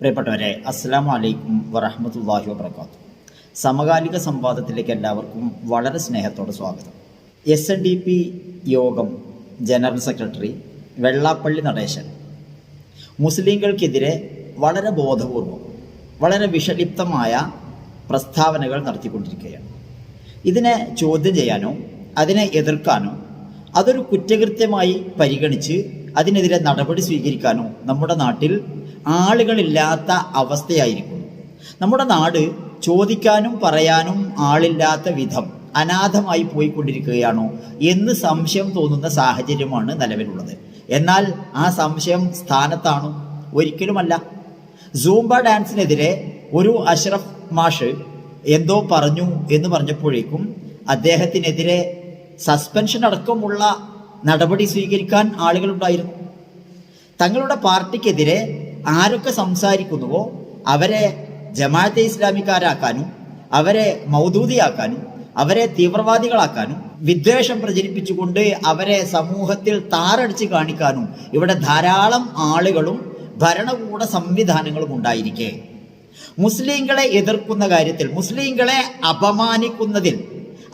പ്രിയപ്പെട്ടവരെ അസ്സാം വലൈക്കും വറഹമത്തല്ലാഹി വബർക്കാത്തു സമകാലിക സംവാദത്തിലേക്ക് എല്ലാവർക്കും വളരെ സ്നേഹത്തോടെ സ്വാഗതം. S N D P Yogam general secretary Vellappally Natesan. മുസ്ലിങ്ങൾക്കെതിരെ വളരെ ബോധപൂർവം വളരെ വിഷലിപ്തമായ പ്രസ്താവനകൾ നടത്തിക്കൊണ്ടിരിക്കുകയാണ്. ഇതിനെ ചോദ്യം ചെയ്യാനോ അതിനെ എതിർക്കാനോ അതൊരു കുറ്റകൃത്യമായി പരിഗണിച്ച് അതിനെതിരെ നടപടി സ്വീകരിക്കാനോ നമ്മുടെ നാട്ടിൽ ആളുകളില്ലാത്ത അവസ്ഥയായിരിക്കുന്നു. നമ്മുടെ നാട് ചോദിക്കാനും പറയാനും ആളില്ലാത്ത വിധം അനാഥമായി പോയിക്കൊണ്ടിരിക്കുകയാണോ എന്ന് സംശയം തോന്നുന്ന സാഹചര്യമാണ് നിലവിലുള്ളത്. എന്നാൽ ആ സംശയം സ്ഥാനത്താണോ ഒരിക്കലുമല്ല. സൂംബ ഡാൻസിനെതിരെ ഒരു അഷ്റഫ് മാഷ് എന്തോ പറഞ്ഞു എന്ന് പറഞ്ഞപ്പോഴേക്കും അദ്ദേഹത്തിനെതിരെ സസ്പെൻഷൻ അടക്കമുള്ള നടപടി സ്വീകരിക്കാൻ ആളുകളുണ്ടായിരുന്നു. തങ്ങളുടെ പാർട്ടിക്കെതിരെ ആരൊക്കെ സംസാരിക്കുന്നുവോ അവരെ ജമാഅത്തെ ഇസ്ലാമിക്കാരാക്കാനും അവരെ മൗദൂദിയാക്കാനും അവരെ തീവ്രവാദികളാക്കാനും വിദ്വേഷം പ്രചരിപ്പിച്ചുകൊണ്ട് അവരെ സമൂഹത്തിൽ താറടിച്ച് കാണിക്കാനും ഇവിടെ ധാരാളം ആളുകളും ഭരണകൂട സംവിധാനങ്ങളും ഉണ്ടായിരിക്കെ. മുസ്ലിങ്ങളെ എതിർക്കുന്ന കാര്യത്തിൽ മുസ്ലിങ്ങളെ അപമാനിക്കുന്നതിൽ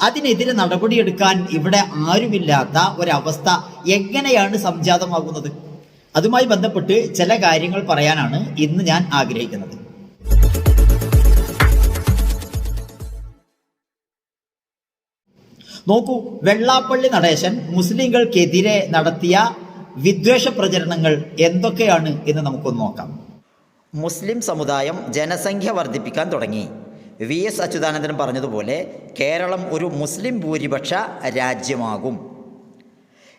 അതിനെതിരെ നടപടിയെടുക്കാൻ ഇവിടെ ആരുമില്ലാത്ത ഒരവസ്ഥ എങ്ങനെയാണ് സംജാതമാകുന്നത്? അതുമായി ബന്ധപ്പെട്ട് ചില കാര്യങ്ങൾ പറയാനാണ് ഇന്ന് ഞാൻ ആഗ്രഹിക്കുന്നത്. നോക്കൂ വെള്ളാപ്പള്ളി നടേശൻ മുസ്ലിങ്ങൾക്കെതിരെ നടത്തിയ വിദ്വേഷ പ്രചരണങ്ങൾ എന്തൊക്കെയാണ് എന്ന് നമുക്കൊന്ന് നോക്കാം. മുസ്ലിം സമുദായം ജനസംഖ്യ വർദ്ധിപ്പിക്കാൻ തുടങ്ങി. വി എസ് അച്യുതാനന്ദൻ പറഞ്ഞതുപോലെ കേരളം ഒരു മുസ്ലിം ഭൂരിപക്ഷ രാജ്യമാകും.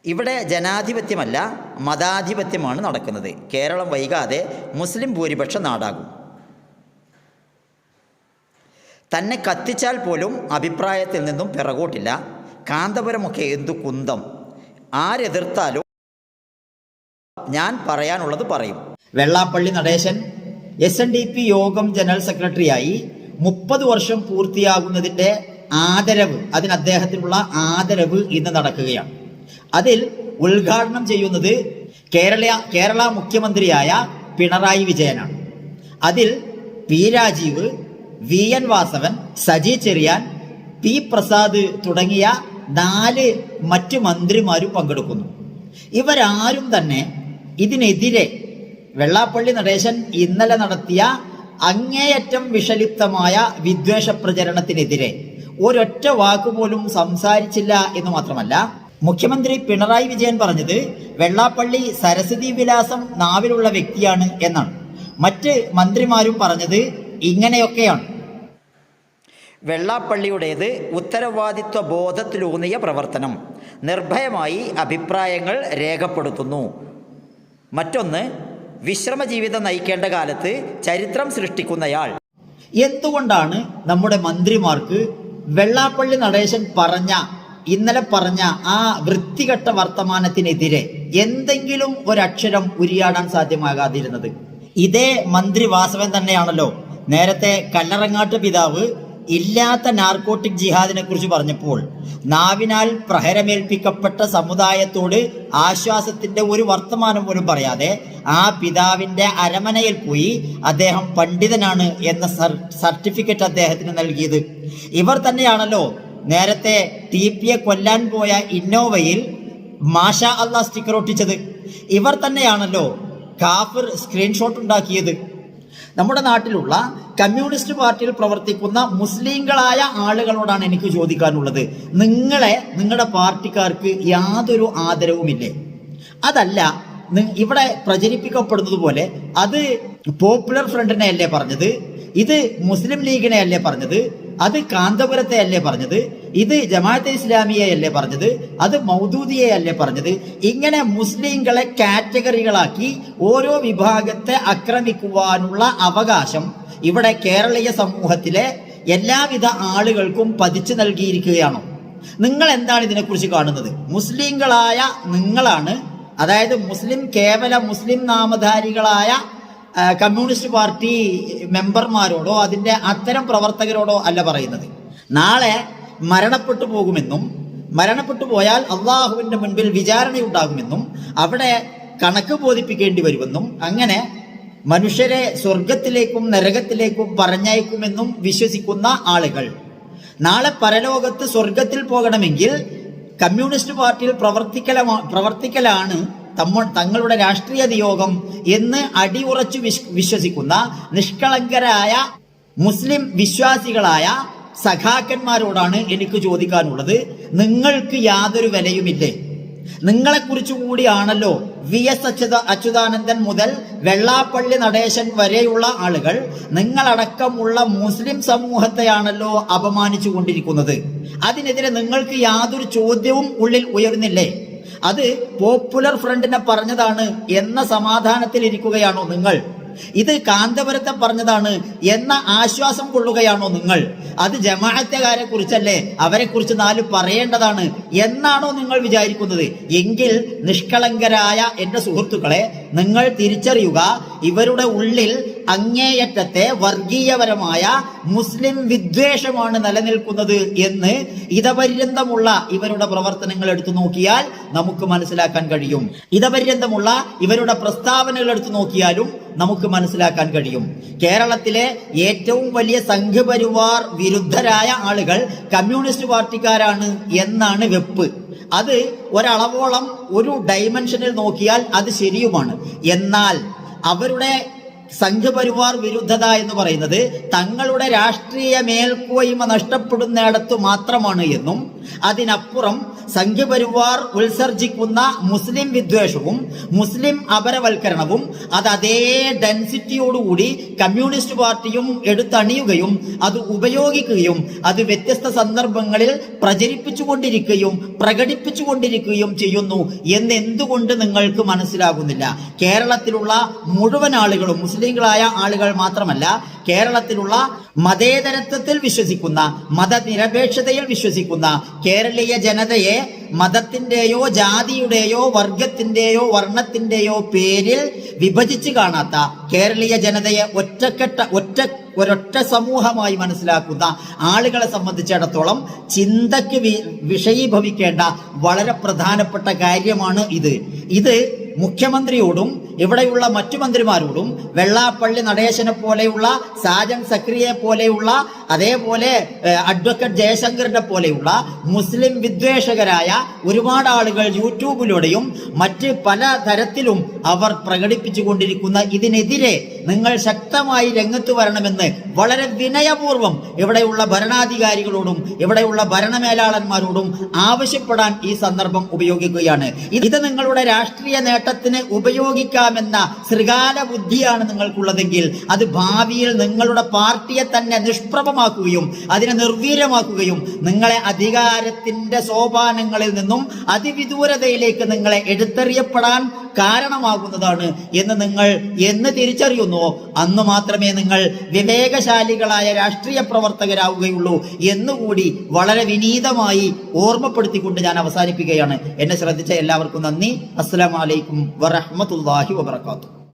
ഇവിടെ ജനാധിപത്യമല്ല മതാധിപത്യമാണ് നടക്കുന്നത്. കേരളം വൈകാതെ മുസ്ലിം ഭൂരിപക്ഷ നാടാകും. തന്നെ കത്തിച്ചാൽ പോലും അഭിപ്രായത്തിൽ നിന്നും പിറകോട്ടില്ല. കാന്തപുരമൊക്കെ എന്തു കുന്തം. ആരെതിർത്താലും ഞാൻ പറയാനുള്ളത് പറയും. Vellappally Natesan S N D P Yogam general സെക്രട്ടറിയായി മുപ്പത് വർഷം പൂർത്തിയാകുന്നതിന്റെ ആദരവ് അതിന് അദ്ദേഹത്തിനുള്ള ആദരവ് ഇന്ന് നടക്കുകയാണ്. അതിൽ ഉദ്ഘാടനം ചെയ്യുന്നത് കേരള കേരള മുഖ്യമന്ത്രിയായ പിണറായി വിജയനാണ്. അതിൽ P Rajeev V N Vasavan Saji Cheriyan P Prasad തുടങ്ങിയ നാല് മറ്റു മന്ത്രിമാരും പങ്കെടുക്കുന്നു. ഇവരാരും തന്നെ ഇതിനെതിരെ വെള്ളാപ്പള്ളി നടേശൻ ഇന്നലെ നടത്തിയ അങ്ങേയറ്റം വിഷലിപ്തമായ വിദ്വേഷ പ്രചരണത്തിനെതിരെ ഒരൊറ്റ വാക്കുപോലും സംസാരിച്ചില്ല എന്ന് മാത്രമല്ല മുഖ്യമന്ത്രി പിണറായി വിജയൻ പറഞ്ഞത് വെള്ളാപ്പള്ളി സരസ്വതി വിലാസം നാവിലുള്ള വ്യക്തിയാണ് എന്നാണ്. മറ്റ് മന്ത്രിമാരും പറഞ്ഞത് ഇങ്ങനെയൊക്കെയാണ്. വെള്ളാപ്പള്ളിയുടേത് ഉത്തരവാദിത്വ ബോധത്തിലൂന്നിയ പ്രവർത്തനം. നിർഭയമായി അഭിപ്രായങ്ങൾ രേഖപ്പെടുത്തുന്നു. മറ്റൊന്ന് വിശ്രമ ജീവിതം നയിക്കേണ്ട കാലത്ത് ചരിത്രം സൃഷ്ടിക്കുന്നയാൾ. എന്തുകൊണ്ടാണ് നമ്മുടെ മന്ത്രിമാർക്ക് വെള്ളാപ്പള്ളി നടേശൻ പറഞ്ഞ ഇന്നലെ പറഞ്ഞ ആ വൃത്തികെട്ട വർത്തമാനത്തിനെതിരെ എന്തെങ്കിലും ഒരക്ഷരം ഉരിയാടാൻ സാധ്യമാകാതിരുന്നത്. ഇതേ മന്ത്രി വാസവൻ തന്നെയാണല്ലോ നേരത്തെ കല്ലറങ്ങാട്ട് പിതാവ് ഇല്ലാത്ത നാർക്കോട്ടിക് ജിഹാദിനെ കുറിച്ച് പറഞ്ഞപ്പോൾ നാവിനാൽ പ്രഹരമേൽപ്പിക്കപ്പെട്ട സമുദായത്തോട് ആശ്വാസത്തിന്റെ ഒരു വർത്തമാനം പോലും പറയാതെ ആ പിതാവിന്റെ അരമനയിൽ പോയി അദ്ദേഹം പണ്ഡിതനാണ് എന്ന സർട്ടിഫിക്കറ്റ് അദ്ദേഹത്തിന് നൽകിയത്. ഇവർ തന്നെയാണല്ലോ നേരത്തെ ടി കൊല്ലാൻ പോയ ഇന്നോവയിൽ മാഷ അള്ള സ്റ്റിക്കർ ഒട്ടിച്ചത്. ഇവർ തന്നെയാണല്ലോ കാഫിർ സ്ക്രീൻഷോട്ട് ഉണ്ടാക്കിയത്. നമ്മുടെ നാട്ടിലുള്ള കമ്മ്യൂണിസ്റ്റ് പാർട്ടിയിൽ പ്രവർത്തിക്കുന്ന മുസ്ലിങ്ങളായ ആളുകളോടാണ് എനിക്ക് ചോദിക്കാനുള്ളത്. നിങ്ങളെ നിങ്ങളുടെ പാർട്ടിക്കാർക്ക് യാതൊരു ആദരവുമില്ലേ? അതല്ല ഇവിടെ പ്രചരിപ്പിക്കപ്പെടുന്നത് പോലെ അത് പോപ്പുലർ ഫ്രണ്ടിനെ അല്ലേ പറഞ്ഞത്? ഇത് മുസ്ലിം ലീഗിനെ അല്ലേ പറഞ്ഞത്? അത് കാന്തപുരത്തെ അല്ലേ പറഞ്ഞത്? ഇത് ജമാഅത്തെ ഇസ്ലാമിയെ അല്ലേ പറഞ്ഞത്? അത് മൗദൂദിയെ അല്ലേ പറഞ്ഞത്? ഇങ്ങനെ മുസ്ലിങ്ങളെ കാറ്റഗറികളാക്കി ഓരോ വിഭാഗത്തെ ആക്രമിക്കുവാനുള്ള അവകാശം ഇവിടെ കേരളീയ സമൂഹത്തിലെ എല്ലാവിധ ആളുകൾക്കും പതിച്ചു നൽകിയിരിക്കുകയാണോ. നിങ്ങൾ എന്താണ് ഇതിനെക്കുറിച്ച് കാണുന്നത്? മുസ്ലിങ്ങളായ നിങ്ങളാണ്. അതായത് മുസ്ലിം കേവല മുസ്ലിം നാമധാരികളായ കമ്മ്യൂണിസ്റ്റ് പാർട്ടി മെമ്പർമാരോടോ അതിന്റെ അത്തരം പ്രവർത്തകരോടോ അല്ല പറയുന്നത്. നാളെ മരണപ്പെട്ടു പോകുമെന്നും മരണപ്പെട്ടു പോയാൽ അള്ളാഹുവിന്റെ മുൻപിൽ വിചാരണയുണ്ടാകുമെന്നും അവിടെ കണക്ക് ബോധിപ്പിക്കേണ്ടി വരുമെന്നും അങ്ങനെ മനുഷ്യരെ സ്വർഗത്തിലേക്കും നരകത്തിലേക്കും പറഞ്ഞയക്കുമെന്നും വിശ്വസിക്കുന്ന ആളുകൾ. നാളെ പരലോകത്ത് സ്വർഗത്തിൽ പോകണമെങ്കിൽ കമ്മ്യൂണിസ്റ്റ് പാർട്ടിയിൽ പ്രവർത്തിക്കല പ്രവർത്തിക്കലാണ് തമ്മ തങ്ങളുടെ രാഷ്ട്രീയ നിയോഗം എന്ന് അടിയുറച്ചു വിശ് വിശ്വസിക്കുന്ന നിഷ്കളങ്കരായ മുസ്ലിം വിശ്വാസികളായ സഖാക്കന്മാരോടാണ് എനിക്ക് ചോദിക്കാനുള്ളത്. നിങ്ങൾക്ക് യാതൊരു വിലയുമില്ലേ? നിങ്ങളെക്കുറിച്ച് കൂടിയാണല്ലോ വി എസ് അച്യുത അച്യുതാനന്ദൻ മുതൽ വെള്ളാപ്പള്ളി നടേശൻ വരെയുള്ള ആളുകൾ നിങ്ങളടക്കമുള്ള മുസ്ലിം സമൂഹത്തെയാണല്ലോ അപമാനിച്ചു കൊണ്ടിരിക്കുന്നത് അതിനെതിരെ നിങ്ങൾക്ക് യാതൊരു ചോദ്യവും ഉള്ളിൽ ഉയർന്നില്ലേ അത് പോപ്പുലർ ഫ്രണ്ടിനെ പറഞ്ഞതാണ് എന്ന സമാധാനത്തിൽ ഇരിക്കുകയാണോ നിങ്ങൾ? ഇത് കാന്തപുരത്തെ പറഞ്ഞതാണ് എന്ന ആശ്വാസം കൊള്ളുകയാണോ നിങ്ങൾ? അത് ജമാഅത്തുകാരെ കുറിച്ചല്ലേ? അവരെ കുറിച്ച് നാല് പറയേണ്ടതാണ്. എന്നാണോ നിങ്ങൾ വിചാരിക്കുന്നത്? എങ്കിൽ നിഷ്കളങ്കരായ എന്റെ സുഹൃത്തുക്കളെ നിങ്ങൾ തിരിച്ചറിയുക ഇവരുടെ ഉള്ളിൽ അങ്ങേയറ്റത്തെ വർഗീയപരമായ മുസ്ലിം വിദ്വേഷമാണ് നിലനിൽക്കുന്നത് എന്ന് ഇതപര്യന്തമുള്ള ഇവരുടെ പ്രവർത്തനങ്ങൾ എടുത്തു നോക്കിയാൽ നമുക്ക് മനസ്സിലാക്കാൻ കഴിയും. ഇതപര്യന്തമുള്ള ഇവരുടെ പ്രസ്താവനകൾ എടുത്തു നോക്കിയാലും നമുക്ക് മനസ്സിലാക്കാൻ കഴിയും. കേരളത്തിലെ ഏറ്റവും വലിയ സംഘപരിവാർ വിരുദ്ധരായ ആളുകൾ കമ്മ്യൂണിസ്റ്റ് പാർട്ടിക്കാരാണ് എന്നാണ് വെപ്പ്. അത് ഒരളവോളം ഒരു ഡൈമെൻഷനിൽ നോക്കിയാൽ അത് ശരിയുമാണ്. എന്നാൽ അവരുടെ സംഘപരിവാർ വിരുദ്ധത എന്ന് പറയുന്നത് തങ്ങളുടെ രാഷ്ട്രീയ മേൽക്കോയ്മ നഷ്ടപ്പെടുന്നിടത്ത് മാത്രമാണ് എന്നും അതിനപ്പുറം സംഘപരിവാർ ഉത്സർജിക്കുന്ന മുസ്ലിം വിദ്വേഷവും മുസ്ലിം അപരവൽക്കരണവും അത് അതേ ഡെൻസിറ്റിയോടുകൂടി കമ്മ്യൂണിസ്റ്റ് പാർട്ടിയും എടുത്തണിയുകയും അത് ഉപയോഗിക്കുകയും അത് വ്യത്യസ്ത സന്ദർഭങ്ങളിൽ പ്രചരിപ്പിച്ചുകൊണ്ടിരിക്കുകയും പ്രകടിപ്പിച്ചുകൊണ്ടിരിക്കുകയും ചെയ്യുന്നു എന്ന് എന്തുകൊണ്ട് നിങ്ങൾക്ക് മനസ്സിലാകുന്നില്ല? കേരളത്തിലുള്ള മുഴുവൻ ആളുകളും മുസ്ലിങ്ങളായ ആളുകൾ മാത്രമല്ല കേരളത്തിലുള്ള മതേതരത്വത്തിൽ വിശ്വസിക്കുന്ന മതനിരപേക്ഷതയിൽ വിശ്വസിക്കുന്ന കേരളീയ ജനതയെ മതത്തിന്റെയോ ജാതിയുടെയോ വർഗത്തിന്റെയോ വർണത്തിന്റെയോ പേരിൽ വിഭജിച്ച് കാണാത്ത കേരളീയ ജനതയെ ഒറ്റക്കെട്ട ഒറ്റ ഒരൊറ്റ സമൂഹമായി മനസ്സിലാക്കുന്ന ആളുകളെ സംബന്ധിച്ചിടത്തോളം ചിന്തയ്ക്ക് വിഷയീഭവിക്കേണ്ട വളരെ പ്രധാനപ്പെട്ട കാര്യമാണ് ഇത്. ഇത് മുഖ്യമന്ത്രിയോടും ഇവിടെയുള്ള മറ്റു മന്ത്രിമാരോടും വെള്ളാപ്പള്ളി നടേശനെ പോലെയുള്ള സാജൻ സക്രിയെ പോലെയുള്ള അതേപോലെ അഡ്വക്കേറ്റ് ജയശങ്കറിനെ പോലെയുള്ള മുസ്ലിം വിദ്വേഷകരായ ഒരുപാട് ആളുകൾ യൂട്യൂബിലൂടെയും മറ്റ് പല തരത്തിലും അവർ പ്രകടിപ്പിച്ചു കൊണ്ടിരിക്കുന്ന ഇതിനെതിരെ നിങ്ങൾ ശക്തമായി രംഗത്ത് വരണമെന്ന് വളരെ വിനയപൂർവം ഇവിടെയുള്ള ഭരണാധികാരികളോടും ഇവിടെയുള്ള ഭരണമേലാളന്മാരോടും ആവശ്യപ്പെടാൻ ഈ സന്ദർഭം ഉപയോഗിക്കുകയാണ്. ഇത് നിങ്ങളുടെ രാഷ്ട്രീയ നേട്ടത്തിന് ഉപയോഗിക്കാമെന്ന ശൃഗാല ബുദ്ധിയാണ് നിങ്ങൾക്കുള്ളതെങ്കിൽ അത് ഭാവിയിൽ നിങ്ങളുടെ പാർട്ടിയെ തന്നെ നിഷ്പ്രഭമാക്കുകയും അതിനെ നിർവീര്യമാക്കുകയും നിങ്ങളെ അധികാരത്തിന്റെ സോപാനങ്ങളിൽ നിന്നും അതിവിദൂരതയിലേക്ക് നിങ്ങളെ എടുത്തെറിയപ്പെടാൻ കാരണമാകുന്നതാണ് എന്ന് നിങ്ങൾ എന്ന് തിരിച്ചറിയുന്നുവോ അന്ന് മാത്രമേ നിങ്ങൾ വിവേകശാലികളായ രാഷ്ട്രീയ പ്രവർത്തകരാവുകയുള്ളൂ എന്നുകൂടി വളരെ വിനീതമായി ഓർമ്മപ്പെടുത്തിക്കൊണ്ട് ഞാൻ അവസാനിപ്പിക്കുകയാണ്. എന്നെ ശ്രദ്ധിച്ച എല്ലാവർക്കും നന്ദി. അസ്സലാമലൈക്കും വറഹമത്തല്ലാഹി വബർക്കാത്തു